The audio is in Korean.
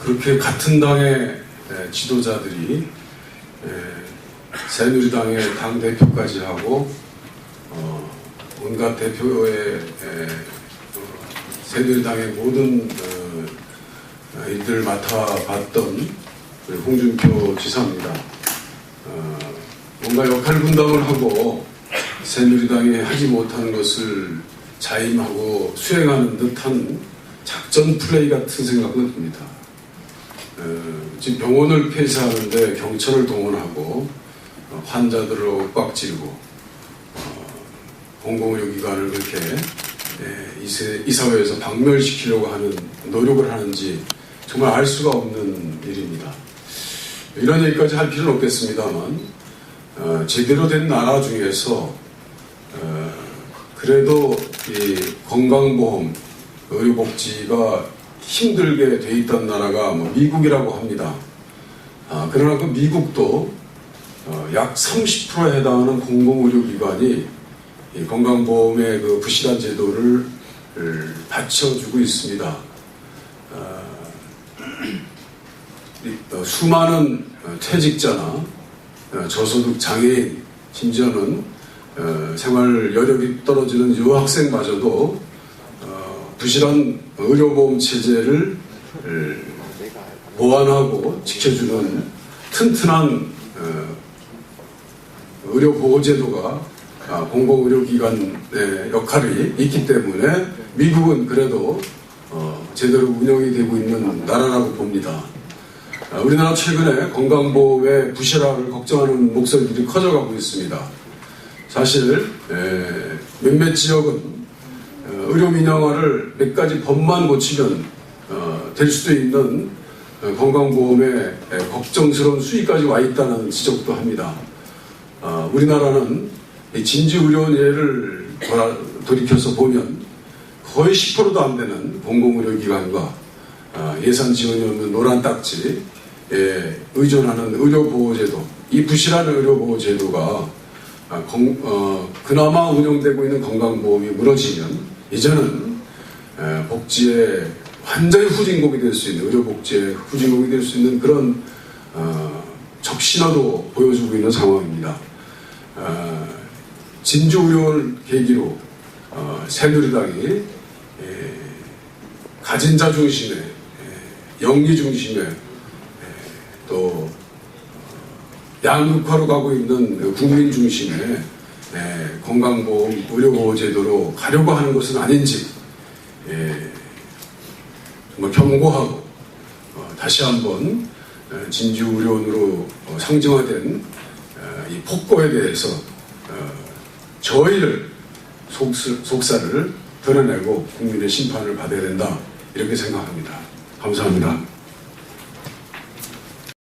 그렇게 같은 당의 에, 지도자들이 에, 새누리당의 당 대표까지 하고 어, 온갖 대표의 에, 어, 새누리당의 모든 어, 일들을 맡아봤던 홍준표 지사입니다. 어, 뭔가 역할 분담을 하고 새누리당이 하지 못한 것을 자임하고 수행하는 듯한 작전 플레이 같은 생각은 듭니다. 어, 지금 병원을 폐쇄하는데 경찰을 동원하고 어, 환자들을 엇박지르고 어, 공공의료기관을 그렇게 예, 이, 사회에서 박멸시키려고 하는 노력을 하는지 정말 알 수가 없는 일입니다. 이런 얘기까지 할 필요는 없겠습니다만 어, 제대로 된 나라 중에서 어, 그래도 이 건강보험, 의료복지가 힘들게 돼 있던 나라가 뭐 미국이라고 합니다. 아, 그러나 그 미국도 어, 약 30%에 해당하는 공공의료기관이 이 건강보험의 그 부실한 제도를 을 받쳐주고 있습니다. 어, 이, 어, 수많은 어, 퇴직자나 어, 저소득 장애인, 심지어는 어, 생활 여력이 떨어지는 유학생마저도 어, 부실한 의료보험 체제를 을, 보완하고 지켜주는 튼튼한 어, 의료보호제도가 아, 공공의료기관의 역할이 있기 때문에 미국은 그래도 어, 제대로 운영이 되고 있는 나라라고 봅니다. 아, 우리나라 최근에 건강보험의 부실화를 걱정하는 목소리들이 커져가고 있습니다. 사실 에, 몇몇 지역은 어, 의료 민영화를 몇 가지 법만 고치면 어, 될 수도 있는 어, 건강보험에 에, 걱정스러운 수위까지 와 있다는 지적도 합니다. 어, 우리나라는 이 진주의료원 예를 돌이켜서 보면 거의 10%도 안 되는 공공의료기관과 아, 예산 지원이 없는 노란 딱지 에 의존하는 의료보호제도, 이 부실한 의료보호제도가 아, 건- 어, 그나마 운영되고 있는 건강보험이 무너지면 이제는 에, 복지의 완전히 후진국이 될 수 있는 의료복지의 후진국이 될 수 있는 그런 어, 적신호도 보여주고 있는 상황입니다. 어, 진주의료를 계기로 어, 새누리당이 에, 가진 자 중심의 에, 영리 중심의 에, 또 어, 양극화로 가고 있는 그 국민 중심의 에, 건강보험 의료보호제도로 가려고 하는 것은 아닌지 에, 정말 경고하고 어, 다시 한번 어, 진주의료원으로 어, 상징화된 어, 이 폭거에 대해서 어, 저희를 속스- 속사를 드러내고 국민의 심판을 받아야 된다 이렇게 생각합니다. 감사합니다.